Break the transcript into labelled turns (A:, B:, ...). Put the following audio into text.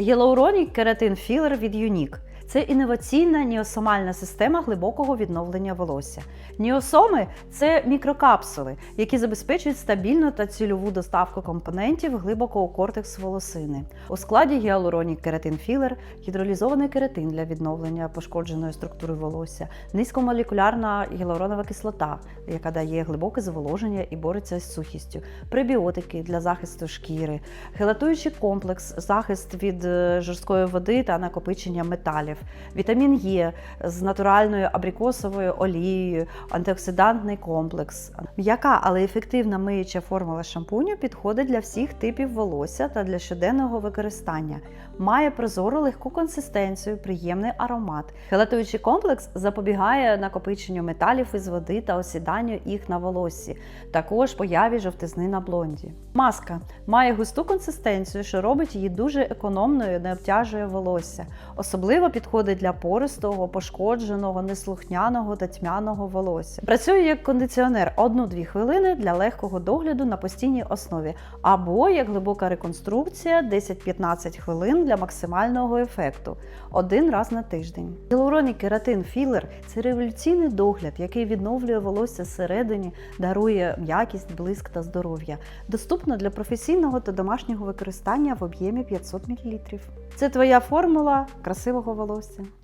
A: Гіалуронік кератин філер від Юнік. Це інноваційна ніосомальна система глибокого відновлення волосся. Ніосоми це мікрокапсули, які забезпечують стабільну та цільову доставку компонентів глибоко у кортекс волосини. У складі гіалуронік кератин філер гідролізований кератин для відновлення пошкодженої структури волосся, низькомолекулярна гіалуронова кислота, яка дає глибоке зволоження і бореться з сухістю, пребіотики для захисту шкіри, гелатуючий комплекс, захист від е, жорсткої води та накопичення металів, вітамін Е з натуральною абрикосовою олією, антиоксидантний комплекс. М'яка, але ефективна миюча формула шампуню підходить для всіх типів волосся та для щоденного використання. Має прозору легку консистенцію, приємний аромат. Гелатуючий комплекс запобігає накопиченню металів із води та осіданню їх на волоссі, також появі жовтизни на блонді. Маска має густу консистенцію, що робить її дуже економною, не обтяжує волосся. Особливо підходить для пористого, пошкодженого, неслухняного та тьмяного волосся. Працює як кондиціонер 1-2 хвилини для легкого догляду на постійній основі, або як глибока реконструкція 10-15 хвилин для максимального ефекту один раз на тиждень. Гіалуронік кератин філер це революційний догляд, який відновлює волосся зсередині, дарує м'якість, блиск та здоров'я. Доступно для професійного та домашнього використання в об'ємі 500 мл. Це твоя формула красивого волосся.